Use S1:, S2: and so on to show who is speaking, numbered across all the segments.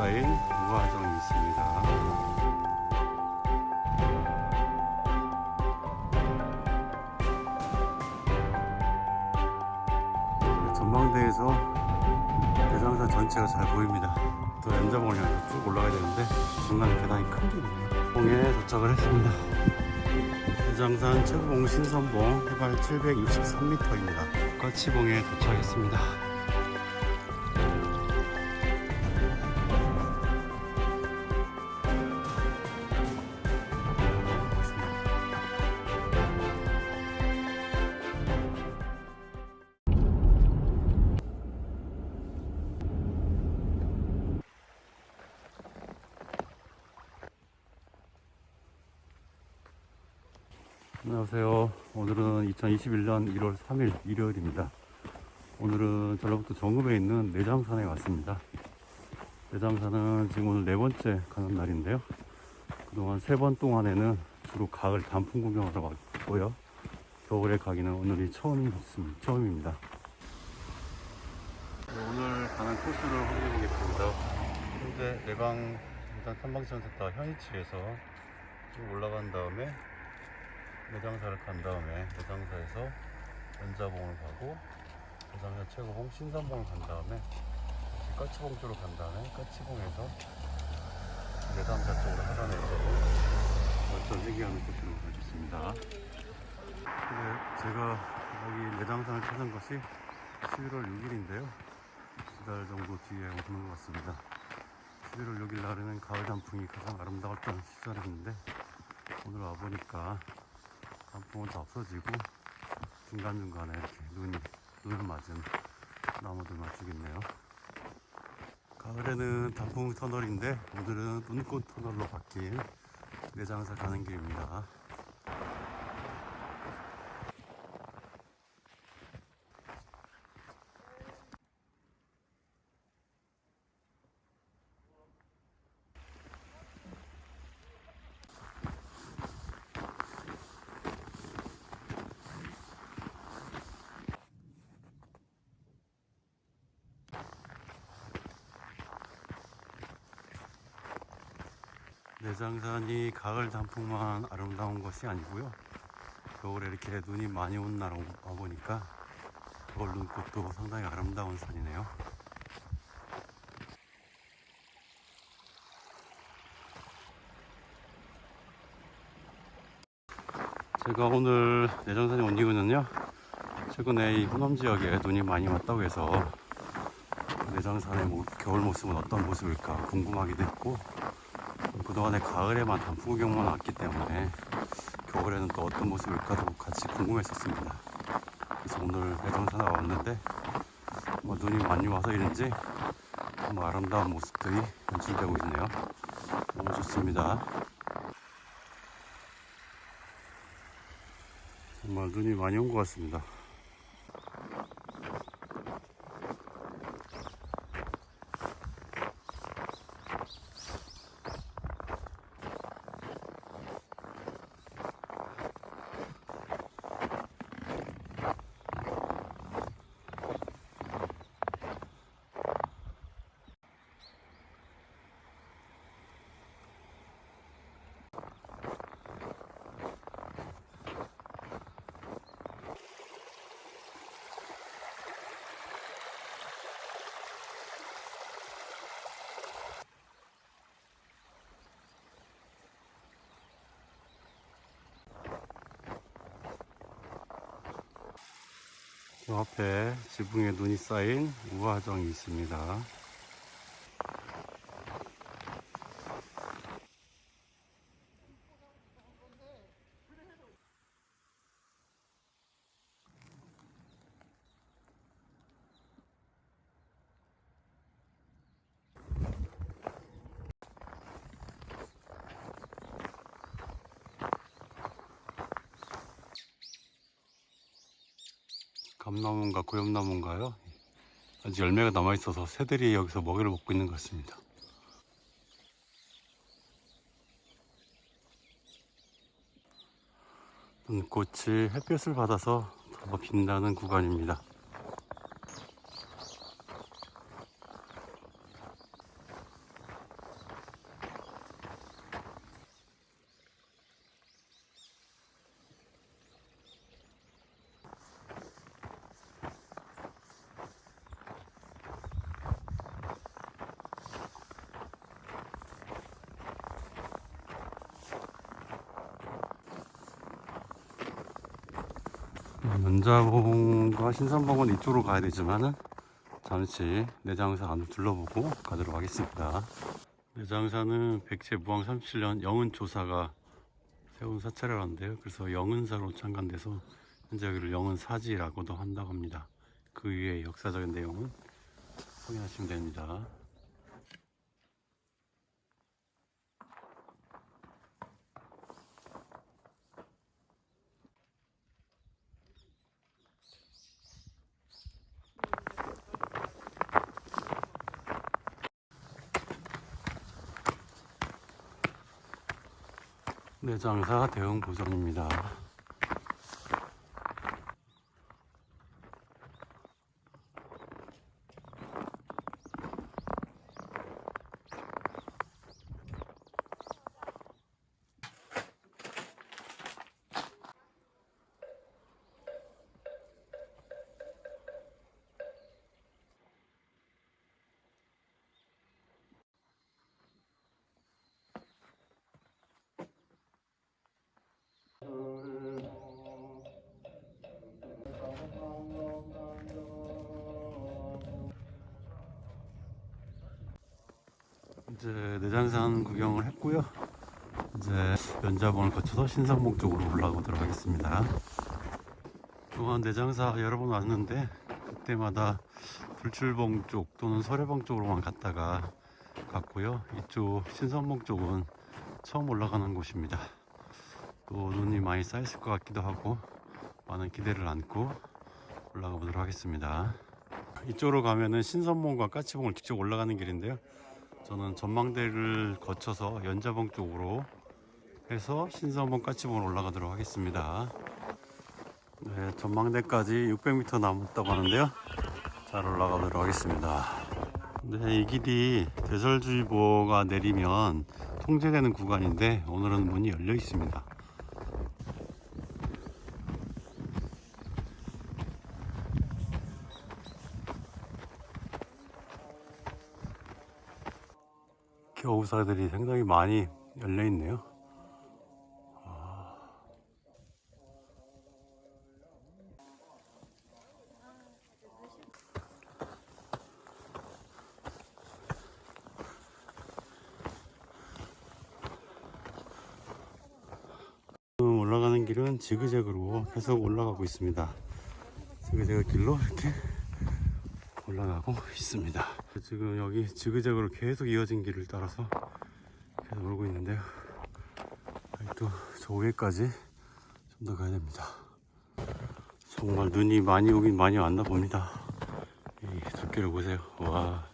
S1: 쌓인 우화정이 있습니다. 네, 전망대에서 대장산 전체가 잘 보입니다. 또 연자봉을 향해서 쭉 올라가야 되는데 중간에 계단이 큰 길이네요. 봉에 도착을 했습니다. 대장산 최고봉 신선봉 해발 763m입니다. 까치봉에 도착했습니다. 2021년 1월 3일 일요일입니다. 오늘은 전라북도 정읍에 있는 내장산에 왔습니다. 내장산은 지금 오늘 네 번째 가는 날인데요. 그동안 세 번 동안에는 주로 가을 단풍 구경하러 왔고요. 겨울에 가기는 오늘이 처음입니다. 처음입니다. 네, 오늘 가는 코스를 확인해 보겠습니다. 현재 내방 일단 탐방지원센터 현위치에서 쭉 올라간 다음에 내장사를 간 다음에 내장사에서 연자봉을 가고 내장사 최고봉 신산봉을 간 다음에 까치봉 쪽으로 간 다음에 까치봉에서 내장사 쪽으로 하단에서 완전 회귀하는 코스로 가졌습니다. 근데 제가 여기 내장산을 찾은 것이 11월 6일인데요. 두 달 정도 뒤에 오는 것 같습니다. 11월 6일 날에는 가을 단풍이 가장 아름다웠던 시절이었는데 오늘 와보니까 단풍은 다 없어지고 중간중간에 이렇게 눈이 눈을 맞은 나무들만 쭉 있네요. 가을에는 단풍 터널인데 오늘은 눈꽃 터널로 바뀐 내장사 가는 길입니다. 내장산이 가을 단풍만 아름다운 것이 아니고요. 겨울에 이렇게 눈이 많이 온 날 와보니까 겨울 눈꽃도 상당히 아름다운 산이네요. 제가 오늘 내장산에 온 이유는요. 최근에 이 호남 지역에 눈이 많이 왔다고 해서 내장산의 모- 겨울 모습은 어떤 모습일까 궁금하기도 했고 그동안에 가을에만 단풍 구경만 왔기 때문에 겨울에는 또 어떤 모습일까도 같이 궁금했었습니다. 그래서 오늘 해장산에 왔는데 뭐 눈이 많이 와서 이런지 뭐 아름다운 모습들이 연출되고 있네요. 너무 좋습니다. 정말 눈이 많이 온 것 같습니다. 저 앞에 지붕에 눈이 쌓인 우화정이 있습니다. 감나무인가 고엽나무인가요? 아직 열매가 남아있어서 새들이 여기서 먹이를 먹고 있는 것 같습니다. 눈꽃이 햇볕을 받아서 더 빛나는 구간입니다. 연자봉과 신선봉은 이쪽으로 가야 되지만은 잠시 내장사 안을 둘러보고 가도록 하겠습니다. 내장사는 백제 무왕 37년 영은 조사가 세운 사찰이라는데요. 그래서 영은사로 창간돼서 현재 여기를 영은사지라고도 한다고 합니다. 그 위에 역사적인 내용은 확인하시면 됩니다. 내장사 대응 보정입니다. 이제 내장산 구경을 했고요. 이제 연자봉을 거쳐서 신상봉 쪽으로 올라가도록 하겠습니다. 그동안 내장사 여러 번 왔는데 그때마다 불출봉 쪽 또는 설해봉 쪽으로만 갔다가 갔고요. 이쪽 신선봉 쪽은 처음 올라가는 곳입니다. 또 눈이 많이 쌓였을 것 같기도 하고 많은 기대를 안고 올라가 보도록 하겠습니다. 이쪽으로 가면은 신선봉과 까치봉을 직접 올라가는 길인데요. 저는 전망대를 거쳐서 연자봉 쪽으로 해서 신선봉 까치봉을 올라가도록 하겠습니다. 네, 전망대까지 600m 남았다고 하는데요. 잘 올라가도록 하겠습니다. 네, 이 길이 대설주의보가 내리면 통제되는 구간인데 오늘은 문이 열려 있습니다. 겨우사들이 상당히 많이 열려 있네요. 지금 올라가는 길은 지그재그로 계속 올라가고 있습니다. 지그재그 길로 이렇게 올라가고 있습니다. 지금 여기 지그재그로 계속 이어진 길을 따라서 계속 오고 있는데요. 또저 위에까지 좀 더 가야 됩니다. 정말 눈이 많이 오긴 많이 왔나 봅니다. 이 두께를 보세요. 와.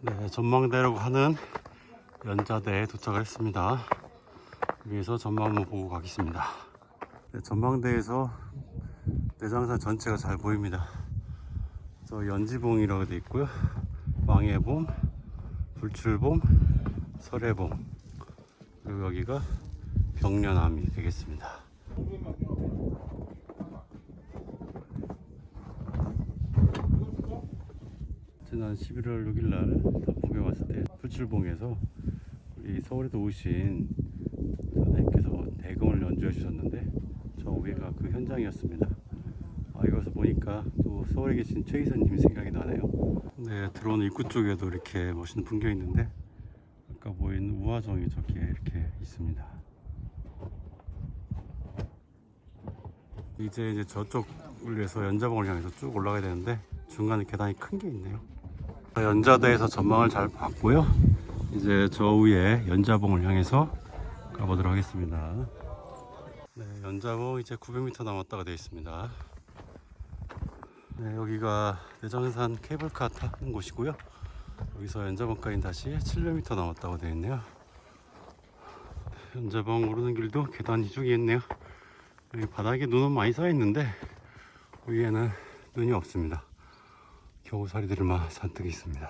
S1: 네, 전망대라고 하는 연자대에 도착을 했습니다. 위에서 전망 한번 보고 가겠습니다. 네, 전망대에서 내장산 전체가 잘 보입니다. 저 연지봉이라고 되어 있고요. 왕해봉, 불출봉, 설해봉 그리고 여기가 병련암이 되겠습니다. 지난 11월 6일 날 단풍에 왔을 때 불출봉에서 우리 서울에서 오신 선생님께서 대금을 연주해 주셨는데 저 위가 그 현장이었습니다. 보니까 또 서울에 계신 최 이사님이 생각이 나네요. 네, 들어오는 입구 쪽에도 이렇게 멋있는 풍경이 있는데 아까 보인 우화정이 저기에 이렇게 있습니다. 이제 이제 저쪽을 위해서 연자봉을 향해서 쭉 올라가야 되는데 중간에 계단이 큰 게 있네요. 연자대에서 전망을 잘 봤고요. 이제 저 위에 연자봉을 향해서 가보도록 하겠습니다. 네, 연자봉 이제 900m 남았다가 되어 있습니다. 네, 여기가 내장산 케이블카 타는 곳이고요. 여기서 연자봉까지 다시 700m 남았다고 되어 있네요. 연자봉 오르는 길도 계단이 쭉 있네요. 여기 바닥에 눈은 많이 쌓여 있는데 위에는 눈이 없습니다. 겨우살이들만 잔뜩 있습니다.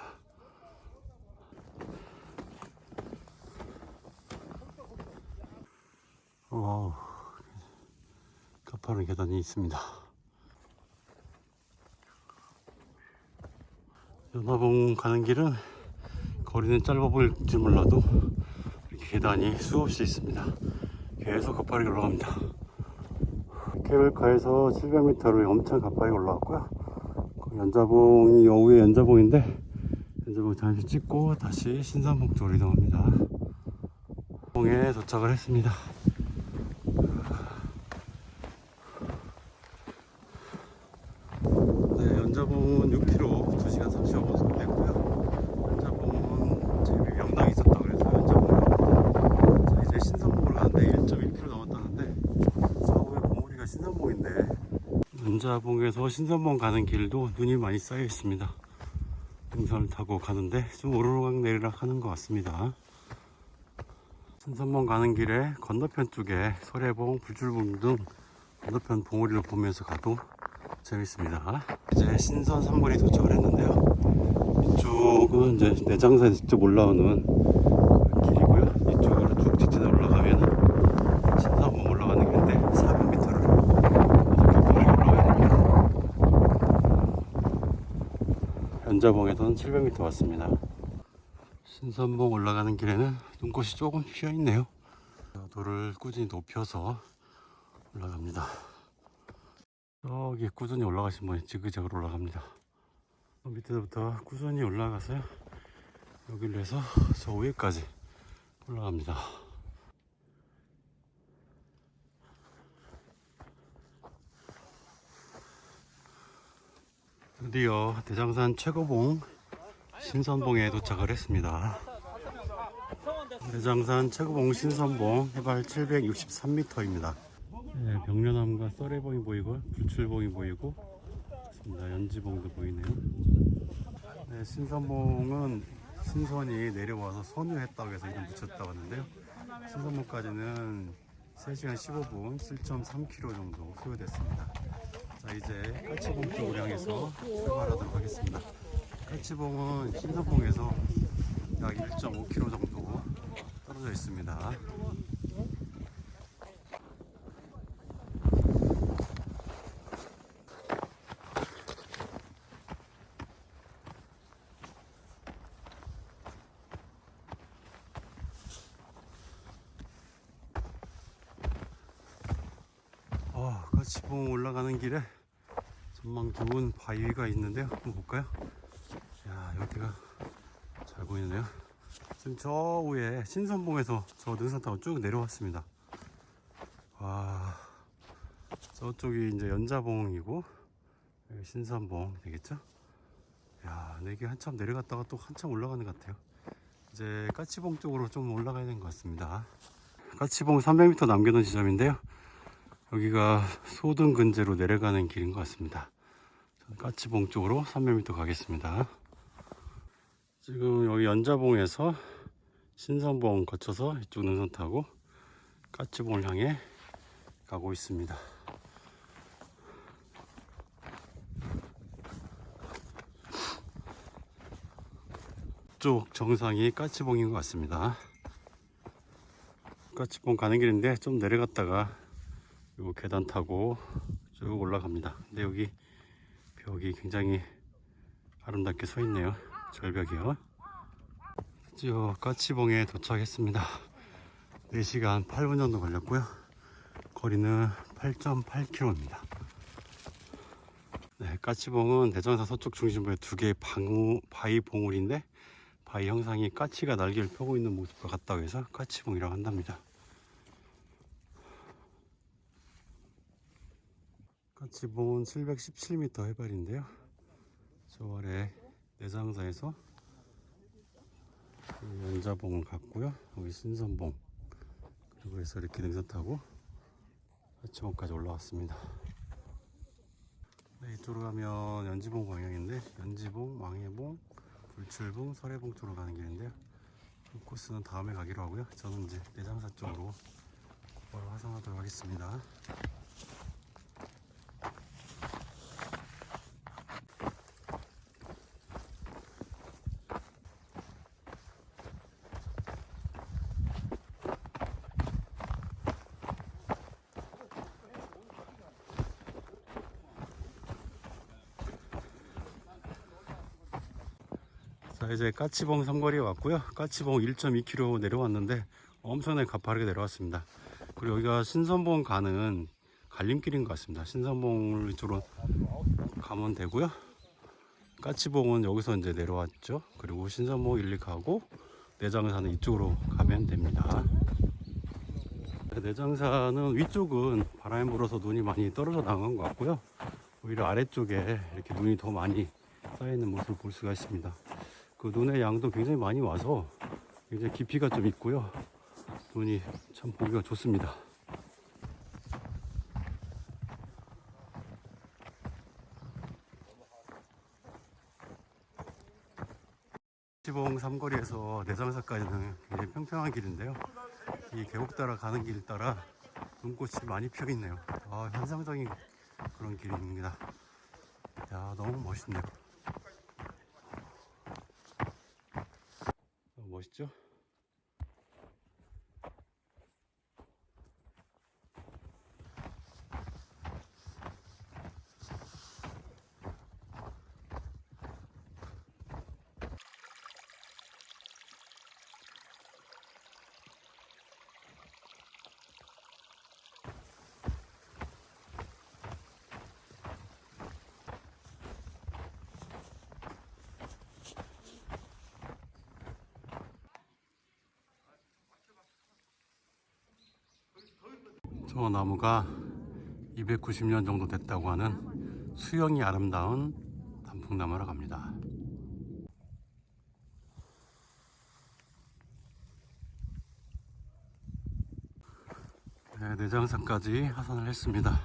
S1: 와, 가파른 계단이 있습니다. 연화봉 가는 길은 거리는 짧아 보일지 몰라도 계단이 수없이 있습니다. 계속 가파르게 올라갑니다. 케이블카에서 700m를 엄청 가파르게 올라왔고요. 연자봉이 여우의 연자봉인데 연자봉 잠시 찍고 다시 신산봉 쪽으로 이동합니다. 봉에 도착을 했습니다. 네, 연자봉은 6km 2시간 35분 소요됐고요. 연자봉은 제비 명당이 있었다 그래서 연자봉 자 이제 신선봉을 가는데 1.1km 남았다는데 서구의 봉우리가 신선봉인데 연 자봉에서 신선봉 가는 길도 눈이 많이 쌓여 있습니다. 등산을 타고 가는데 좀 오르락 내리락 하는 것 같습니다. 신선봉 가는 길에 건너편 쪽에 설해봉, 불줄봉 등 건너편 봉우리를 보면서 가도 재밌습니다. 이제 신선 3번이 도착을 했는데요. 이쪽은 이제 내장산에 직접 올라오는 길이고요. 이쪽으로 쭉 직진해 올라가면 신선봉 올라가는 길인데 400m를 이렇게 빠르게 올라가야 됩니다. 연자봉에서는 700m 왔습니다. 신선봉 올라가는 길에는 눈꽃이 조금 피어 있네요. 돌을 꾸준히 높여서 올라갑니다. 저기 꾸준히 올라가신 분이 지그재그로 올라갑니다. 저 밑에서부터 꾸준히 올라가서요. 여기로 해서 저 위에까지 올라갑니다. 드디어 대장산 최고봉 신선봉에 도착을 했습니다. 대장산 최고봉 신선봉 해발 763m입니다. 네, 벽려나무가 썰해봉이 보이고 불출봉이 보이고 있습니다. 연지봉도 보이네요. 네, 신선봉은 신선이 내려와서 선유했다고 해서 이름 붙였다고 하는데요. 신선봉까지는 3시간 15분 7.3km 정도 소요됐습니다. 자 이제 까치봉 쪽으로 향해서 출발하도록 하겠습니다. 까치봉은 신선봉에서 약 1.5km 정도 떨어져 있습니다. 아, 까치봉 올라가는 길에 전망 좋은 바위가 있는데요. 한번 볼까요? 야, 여기가 잘 보이네요. 지금 저 위에 신선봉에서 저 능선 타고 쭉 내려왔습니다. 와, 저쪽이 이제 연자봉이고 신선봉 되겠죠? 야, 내게 한참 내려갔다가 또 한참 올라가는 것 같아요. 이제 까치봉 쪽으로 좀 올라가야 되는 것 같습니다. 까치봉 300m 남겨놓은 지점인데요. 여기가 소등 근제로 내려가는 길인 것 같습니다. 까치봉 쪽으로 300m 가겠습니다. 지금 여기 연자봉에서 신선봉 거쳐서 이쪽 능선 타고 까치봉을 향해 가고 있습니다. 쪽 정상이 까치봉인 것 같습니다. 까치봉 가는 길인데 좀 내려갔다가 요 계단 타고 쭉 올라갑니다. 근데 여기 벽이 굉장히 아름답게 서 있네요. 절벽이요. 드디어 까치봉에 도착했습니다. 4시간 8분 정도 걸렸고요. 거리는 8.8km입니다. 네, 까치봉은 대전사 서쪽 중심부에 두 개의 방우, 바위 봉우리인데 바위 형상이 까치가 날개를 펴고 있는 모습과 같다고 해서 까치봉이라고 한답니다. 까치봉은 717m 해발인데요. 저 아래 내장사에서 그 연자봉을 갔고요. 여기 신선봉 그리고 해서 이렇게 능선 타고 까치봉까지 올라왔습니다. 네, 이쪽으로 가면 연지봉 방향인데 연지봉, 왕해봉, 불출봉, 설해봉 쪽으로 가는 길인데요. 이 코스는 다음에 가기로 하고요. 저는 이제 내장사 쪽으로 바로 화성하도록 하겠습니다. 자 이제 까치봉 삼거리에 왔고요 까치봉 1.2km 내려왔는데 엄청나게 가파르게 내려왔습니다 그리고 여기가 신선봉 가는 갈림길인 것 같습니다. 신선봉을 이쪽으로 가면 되고요. 까치봉은 여기서 이제 내려왔죠. 그리고 신선봉 1, 2 가고 내장산은 이쪽으로 가면 됩니다. 내장산은 위쪽은 바람이 불어서 눈이 많이 떨어져 나간 것 같고요. 오히려 아래쪽에 이렇게 눈이 더 많이 쌓여 있는 모습을 볼 수가 있습니다. 그 눈의 양도 굉장히 많이 와서 굉장히 깊이가 좀 있고요. 눈이 참 보기가 좋습니다. 시봉 삼거리에서 내장사까지는 굉장히 평평한 길인데요. 이 계곡 따라 가는 길 따라 눈꽃이 많이 피어 있네요. 아, 환상적인 그런 길입니다. 야, 너무 멋있네요. 너무 멋있죠? 저 나무가 290년 정도 됐다고 하는 수영이 아름다운 단풍나무라 갑니다. 네, 내장산까지 하산을 했습니다.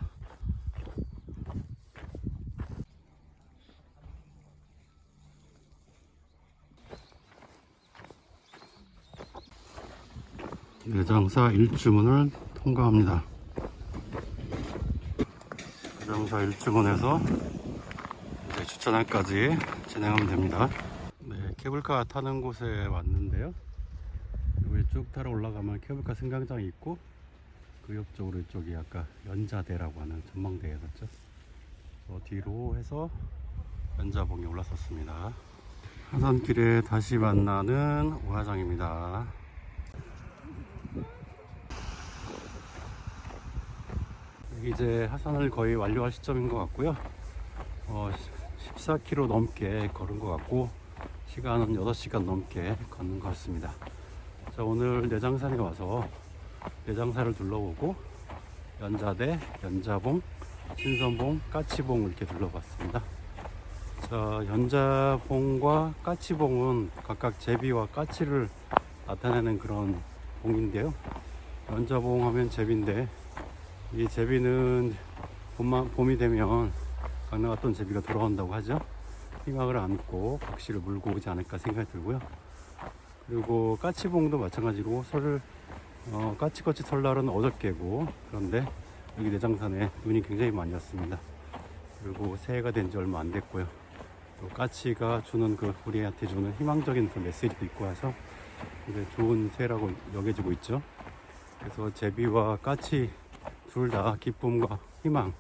S1: 내장사 1주문을 통과합니다. 내장사 1주문에서 이제 주차장까지 진행하면 됩니다. 네, 케이블카 타는 곳에 왔는데요. 여기 쭉 타러 올라가면 케이블카 승강장이 있고 그 옆쪽으로 이쪽이 아까 연자대라고 하는 전망대였었죠. 저 뒤로 해서 연자봉에 올랐었습니다. 하산길에 다시 만나는 오하장입니다. 여기 이제 하산을 거의 완료할 시점인 것 같고요. 어, 14km 넘게 걸은 것 같고 시간은 8시간 넘게 걷는 것 같습니다. 자, 오늘 내장산에 와서 내장산을 둘러보고 연자대, 연자봉, 신선봉, 까치봉 이렇게 둘러봤습니다. 자, 연자봉과 까치봉은 각각 제비와 까치를 나타내는 그런 봉인데요. 연자봉 하면 제비인데 이 제비는 봄만, 봄이 되면 강나갔던 제비가 돌아온다고 하죠. 희망을 안고 박씨를 물고 오지 않을까 생각이 들고요. 그리고 까치봉도 마찬가지로 설, 어, 까치거치 설날은 어저께고 그런데 여기 내장산에 눈이 굉장히 많이 왔습니다. 그리고 새해가 된 지 얼마 안 됐고요. 또 까치가 주는 그 우리한테 주는 희망적인 그 메시지도 있고 해서 이제 좋은 새라고 여겨지고 있죠. 그래서 제비와 까치 둘 다 기쁨과 희망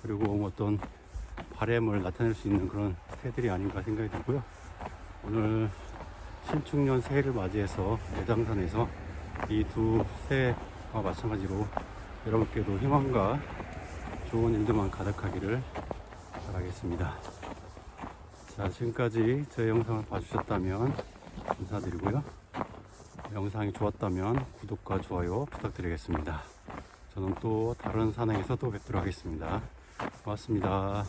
S1: 그리고 어떤 바램을 나타낼 수 있는 그런 새들이 아닌가 생각이 들고요. 오늘 신축년 새해를 맞이해서 내장산에서 이 두 새와 마찬가지로 여러분께도 희망과 좋은 일들만 가득하기를 바라겠습니다. 자, 지금까지 제 영상을 봐주셨다면 감사드리고요. 영상이 좋았다면 구독과 좋아요 부탁드리겠습니다. 저는 또 다른 산행에서 또 뵙도록 하겠습니다. 고맙습니다.